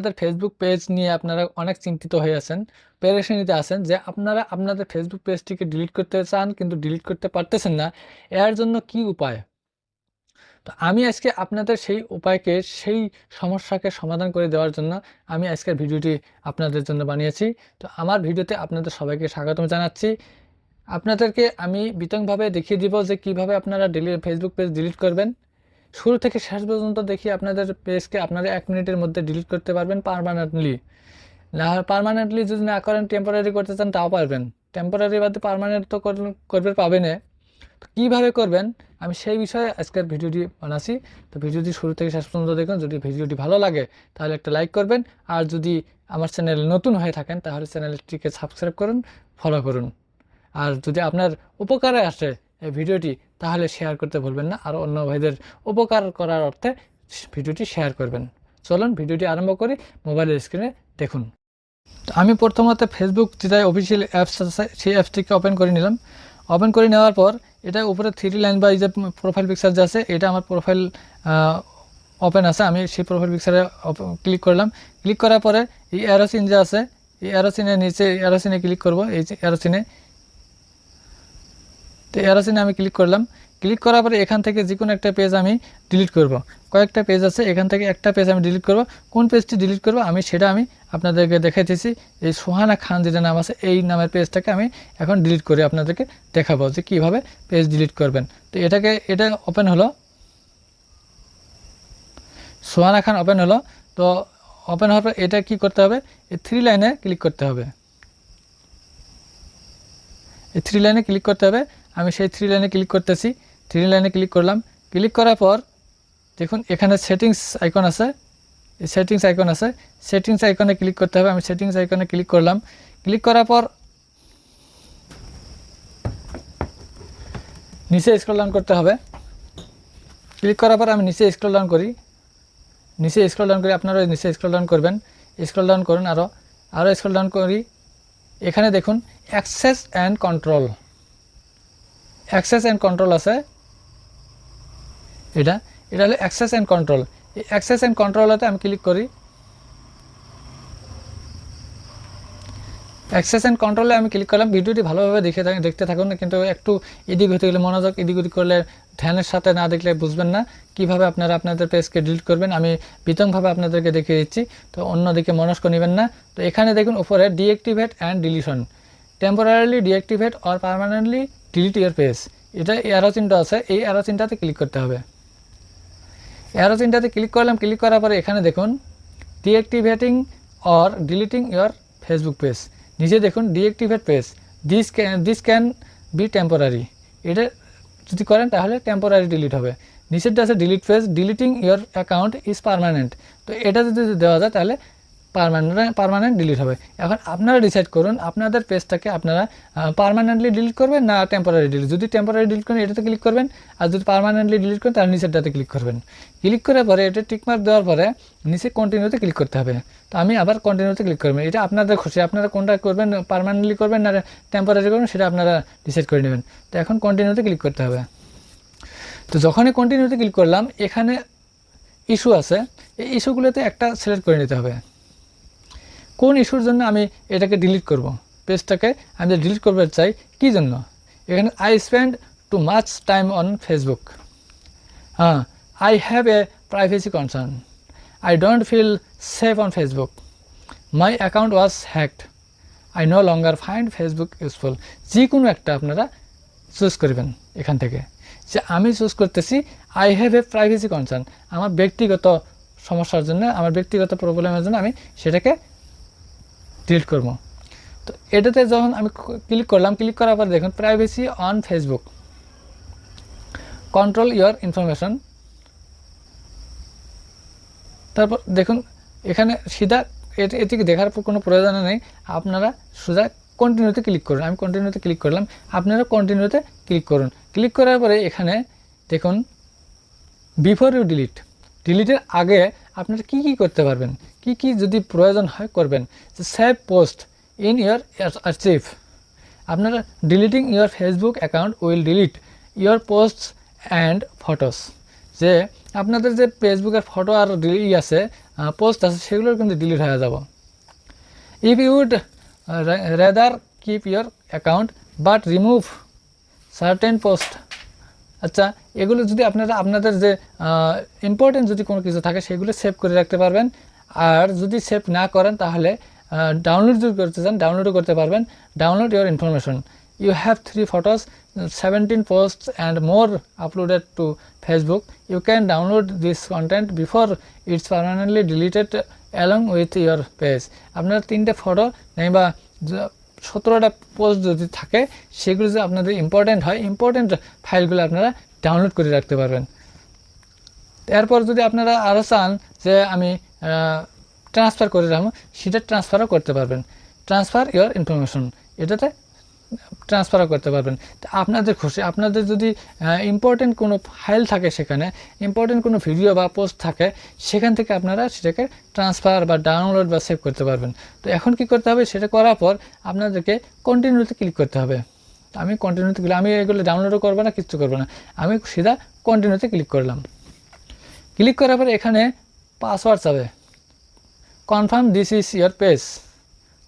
আপনাদের Facebook page নিয়ে আপনারা অনেক চিন্তিত হয়ে আছেন পেরেশানিতে আছেন যে আপনারা আপনাদের ফেসবুক পেজটিকে ডিলিট করতে চান কিন্তু ডিলিট করতে পারতেছেন না, এর জন্য কি উপায়? তো আমি আজকে আপনাদের সেই উপায়কে, সেই সমস্যাকে সমাধান করে দেওয়ার জন্য আমি আজকের ভিডিওটি আপনাদের জন্য বানিয়েছি। তো আমার ভিডিওতে আপনাদের সবাইকে স্বাগতম জানাচ্ছি। আপনাদেরকে আমি বিতংভাবে দেখিয়ে দিব যে কীভাবে আপনারা ডেলি ফেসবুক পেজ ডিলিট করবেন। শুরু থেকে শেষ পর্যন্ত দেখি আপনাদের পেজকে আপনারা এক মিনিটের মধ্যে ডিলিট করতে পারবেন পারমানেন্টলি না পারমানেন্টলি যদি না করেন টেম্পোরারি করতে চান, তাও পারবেন। টেম্পোরারি বাদে পারমানেন্ট তো করবে পাবেন তো কীভাবে করবেন? আমি সেই বিষয়ে আজকের ভিডিওটি বানাচ্ছি। তো ভিডিওটি শুরু থেকে শেষ পর্যন্ত দেখুন। যদি ভিডিওটি ভালো লাগে, তাহলে একটা লাইক করবেন। আর যদি আমার চ্যানেল নতুন হয়ে থাকেন, তাহলে চ্যানেলটিকে সাবস্ক্রাইব করুন ফলো করুন। আর যদি আপনার উপকারে আসে এই ভিডিওটি তাহলে শেয়ার করতে ভুলবেন না। আর অন্য ভাইদের উপকার করার অর্থে ভিডিওটি শেয়ার করবেন। চলুন ভিডিওটি আরম্ভ করি মোবাইলের স্ক্রিনে দেখুন। আমি প্রথমত ফেসবুক যেটা অফিসিয়াল অ্যাপস আছে সেই অ্যাপসটিকে ওপেন করে নিলাম। ওপেন করে নেওয়ার পর এটা উপরে থ্রি লাইন বা যে প্রোফাইল পিকচার যে আছে, এটা আমার প্রোফাইল ওপেন আছে। আমি সেই প্রোফাইল পিকচারে ক্লিক করলাম। ক্লিক করার পরে এই অ্যারোসিন যে আছে, এই অ্যারোসিনের নিচে অ্যারোসিনে ক্লিক করব। এই অ্যারোসিনে তো অ্যারোসিনে আমি ক্লিক করলাম। ক্লিক করার পরে এখান থেকে যে কোনো একটা পেজ আমি ডিলিট করব। কয়েকটা পেজ আছে, এখান থেকে একটা পেজ আমি ডিলিট করব। কোন পেজটি ডিলিট করব? আমি সেটা আমি আপনাদেরকে দেখাইতেছি। এই সোহানা খান যেটা নাম আছে, এই নামের পেজটাকে আমি এখন ডিলিট করে আপনাদেরকে দেখাবো যে কীভাবে পেজ ডিলিট করবেন। তো এটাকে, এটা ওপেন হলো। সোহানা খান ওপেন হলো। তো ওপেন হওয়ার পর এটা কি করতে হবে? এই থ্রি লাইনে ক্লিক করতে হবে। এই থ্রি লাইনে ক্লিক করতে হবে। আমি সেই থ্রি লাইনে ক্লিক করতেছি। থ্রি লাইনে ক্লিক করলাম। ক্লিক করার পর দেখুন, এখানে সেটিংস আইকন আছে। সেটিংস আইকন আছে। সেটিংস আইকনে ক্লিক করতে হবে। আমি সেটিংস আইকনে ক্লিক করলাম। ক্লিক করার পর নিচে স্ক্রল ডাউন করতে হবে। ক্লিক করার পর আমি নিচে স্ক্রল ডাউন করি। নিচে স্ক্রল ডাউন করি। আপনারা নিচে স্ক্রল ডাউন করবেন। স্ক্রল ডাউন করুন আরও আরও স্ক্রল ডাউন করি। এখানে দেখুন access and control access and control আছে। এটা এটা হলো অ্যাক্সেস অ্যান্ড কন্ট্রোল এই অ্যাক্সেস অ্যান্ড কন্ট্রোলতে আমি ক্লিক করি। অ্যাক্সেস অ্যান্ড কন্ট্রোলে আমি ক্লিক করলাম। ভিডিওটি ভালোভাবে দেখে দেখতে থাকুন কিন্তু একটু এদিক হতে গেলে মনোযোগ, এদিক ওদিক করলে ধ্যানের সাথে না দেখলে বুঝবেন না। কীভাবে আপনারা আপনাদের পেজকে ডিলিট করবেন, আমি বিতংভাবে আপনাদেরকে দেখিয়ে দিচ্ছি। তো অন্যদিকে মনস্ক নেবেন না। তো এখানে দেখুন, উপরে deactivate and deletion temporarily deactivate or permanently delete your page এটা অ্যারো চিহ্নটা আছে, এই অ্যারো ক্লিক করতে হবে। অ্যারো চিহ্নটাতে ক্লিক করলাম ক্লিক করার পরে এখানে দেখুন deactivating or deleting your Facebook page নিজে দেখুন deactivate page this can this can be temporary এটা যদি করেন তাহলে টেম্পোরারি ডিলিট হবে। নিচেরটা আছে delete page deleting your account is permanent তো এটা যদি দেওয়া যায় তাহলে পারমানেন্ট পারমানেন্ট ডিলিট হবে। এখন আপনারা ডিসাইড করুন, আপনাদের পেজটাকে আপনারা পারমানেন্টলি ডিলিট করবেন না টেম্পোরারি ডিলিট যদি টেম্পোরারি ডিলিট করেন, এটাতে ক্লিক করবেন, আর যদি পারমানেন্টলি ডিলিট করেন, তাহলে নিচেরটাতে ক্লিক করবেন। ক্লিক করার পরে এটা টিকমার্ক দেওয়ার পরে নিচে কন্টিনিউতে ক্লিক করতে হবে। তো আমি আবার কন্টিনিউতে ক্লিক করবেন এটা আপনাদের খুশি। আপনারা কোনটা করবেন পারমানেন্টলি করবেন না টেম্পোরারি করবেন, সেটা আপনারা ডিসাইড করে নেবেন। তো এখন কন্টিনিউতে ক্লিক করতে হবে। তো যখনই কন্টিনিউতে ক্লিক করলাম, এখানে ইস্যু আছে। এই ইস্যুগুলোতে একটা সিলেক্ট করে নিতে হবে। কোন ইস্যুর জন্য আমি এটাকে ডিলিট করব? পেজটাকে আমি ডিলিট করতে চাই, কি জন্য? এখানে I spend too much time on Facebook হ্যাঁ I have a privacy concern I don't feel safe on Facebook my account was hacked I no longer find Facebook useful যে কোনো একটা আপনারা চুজ করবেন এখান থেকে। যে আমি চুজ করতেছি I have a privacy concern আমার ব্যক্তিগত সমস্যার জন্য, আমার ব্যক্তিগত প্রবলেমের জন্য আমি সেটাকে ডিলিট করব। তো এটাতে যখন আমি ক্লিক করলাম ক্লিক করার পর দেখুন privacy on Facebook control your information তারপর দেখুন, এখানে সিধা এটি এটিকে দেখার কোনো প্রয়োজন নেই। আপনারা সোজা কন্টিনিউতে ক্লিক করুন। আমি কন্টিনিউতে ক্লিক করলাম। আপনারা কন্টিনিউতে ক্লিক করুন। ক্লিক করার পরে এখানে দেখুন বিফোর ইউ ডিলিট ডিলিটের আগে আপনারা কি কি করতে পারবেন? কি কি যদি প্রয়োজন হয় করবেন save post in your archive আপনারা deleting your Facebook account will delete your posts and photos যে আপনাদের যে ফেসবুকের ফটো আর ই আছে পোস্ট আছে সেগুলো কিন্তু ডিলিট হয়ে যাব। If you would rather keep your account but remove certain post আচ্ছা এগুলো যদি আপনারা, আপনাদের যে ইম্পর্টেন্ট যদি কোনো কিছু থাকে, সেগুলো সেভ করে রাখতে পারবেন। আর যদি সেভ না করেন তাহলে ডাউনলোড যদি করতে চান ডাউনলোডও করতে পারবেন। Download your information you have three photos seventeen posts and more uploaded to Facebook you can download this content before it's permanently deleted along with your page আপনার তিনটে ফটো নেই বা সতেরোটা পোস্ট যদি থাকে, সেগুলো যদি আপনাদের ইম্পর্টেন্ট হয় ইম্পর্টেন্ট ফাইলগুলো আপনারা ডাউনলোড করে রাখতে পারবেন। এরপর যদি আপনারা আরও চান যে আমি ট্রান্সফার করে রাখব, সেটা ট্রান্সফারও করতে পারবেন। ট্রান্সফার ইওর ইনফরমেশন এটাতে ট্রান্সফারও করতে পারবেন। তো আপনাদের খুশি, আপনাদের যদি ইম্পর্টেন্ট কোনো ফাইল থাকে সেখানে ইম্পর্টেন্ট কোনো ভিডিও বা পোস্ট থাকে, সেখান থেকে আপনারা সেটাকে ট্রান্সফার বা ডাউনলোড বা সেভ করতে পারবেন। তো এখন কি করতে হবে? সেটা করার পর আপনাদেরকে কন্টিনিউতে ক্লিক করতে হবে। আমি কন্টিনিউতে ক্লিক আমি এগুলো ডাউনলোডও করব না, কিচ্ছু করব না। আমি সিধা কন্টিনিউতে ক্লিক করলাম। ক্লিক করার পর এখানে পাসওয়ার্ড যাবে confirm this is your page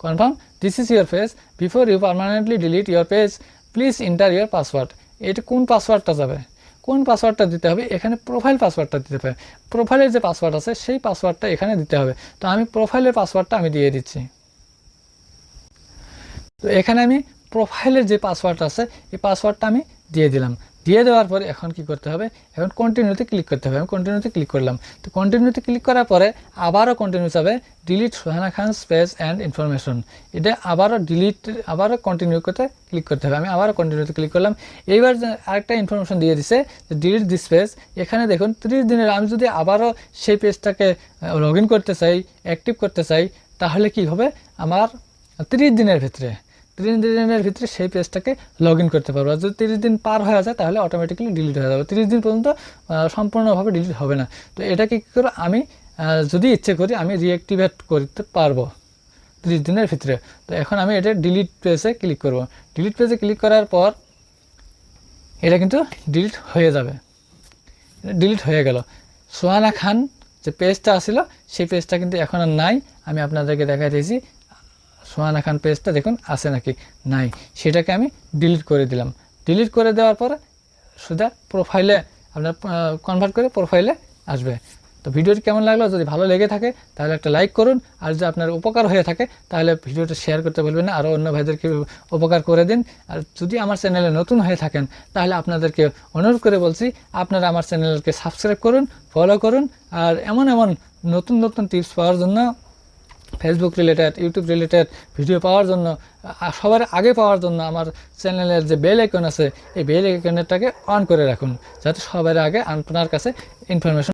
confirm this is your page before you permanently delete your page please enter your password এটা কোন পাসওয়ার্ডটা যাবে? কোন পাসওয়ার্ডটা দিতে হবে? এখানে প্রোফাইল পাসওয়ার্ডটা দিতে হবে। প্রোফাইলের যে পাসওয়ার্ড আছে, সেই পাসওয়ার্ডটা এখানে দিতে হবে। তো আমি প্রোফাইলের পাসওয়ার্ডটা আমি দিয়ে দিচ্ছি। তো এখানে আমি প্রোফাইলের যে পাসওয়ার্ড আছে, এই পাসওয়ার্ডটা আমি দিয়ে দিলাম। দিয়ে দেওয়ার পরে এখন কি করতে হবে? এখন কন্টিনিউতে ক্লিক করতে হবে। আমি কন্টিনিউতে ক্লিক করলাম। তো কন্টিনিউতে ক্লিক করার পরে আবারও কন্টিনিউ যাবে delete Sohana Khan space and information এটা আবারও ডিলিট আবারও কন্টিনিউ করতে ক্লিক করতে হবে। আমি আবারও কন্টিনিউতে ক্লিক করলাম। এইবার আরেকটা ইনফরমেশন দিয়ে দিছে যে ডিলিট দিস পেজ এখানে দেখুন, তিরিশ দিনের আমি যদি আবারও সেই পেজটাকে লগ করতে চাই অ্যাক্টিভ করতে চাই, তাহলে কি হবে? আমার তিরিশ দিনের ভিতরে তিরিশ দিনের ভিতরে সেই পেজটাকে লগ ইন করতে পারব। আর যদি তিরিশ দিন পার হয়ে যায়, তাহলে অটোমেটিক্যালি ডিলিট হয়ে যাবে। তিরিশ দিন পর্যন্ত সম্পূর্ণভাবে ডিলিট হবে না। তো এটাকে কী করব আমি যদি ইচ্ছে করি, আমি রিঅ্যাক্টিভেট করতে পারব তিরিশ দিনের ভিতরে। তো এখন আমি এটা ডিলিট পেজে ক্লিক করব। ডিলিট পেজে ক্লিক করার পর, এটা কিন্তু ডিলিট হয়ে যাবে। ডিলিট হয়ে গেল। সোহানা খান যে পেজটা আসছিল সেই পেজটা কিন্তু এখন আর নাই। আমি আপনাদেরকে দেখাই দিয়েছি। সোহানা খান পেজটা দেখুন, আছে নাকি? নাই। সেটাকে আমি ডিলিট করে দিলাম। ডিলিট করে দেওয়ার পরে সোজা প্রোফাইলে আপনার কনভার্ট করে প্রোফাইলে আসবে। তো ভিডিওটি কেমন লাগল? যদি ভালো লেগে থাকে, তাহলে একটা লাইক করুন। আর যদি আপনার উপকার হয়ে থাকে, তাহলে ভিডিওটা শেয়ার করতে বলবেন না। আরও অন্য ভাইদেরকে উপকার করে দিন। আর যদি আমার চ্যানেলে নতুন হয়ে থাকেন, তাহলে আপনাদেরকে অনুরোধ করে বলছি, আপনারা আমার চ্যানেলকে সাবস্ক্রাইব করুন ফলো করুন। আর এমন এমন নতুন নতুন টিপস পাওয়ার জন্য Facebook related YouTube related video পাওয়ার জন্য সবার আগে পাওয়ার জন্য আমার চ্যানেলের যে বেল আইকন আছে, এই বেল আইকনটাকে অন করে রাখুন। যাতে সবার আগে আপনার কাছে ইনফরমেশন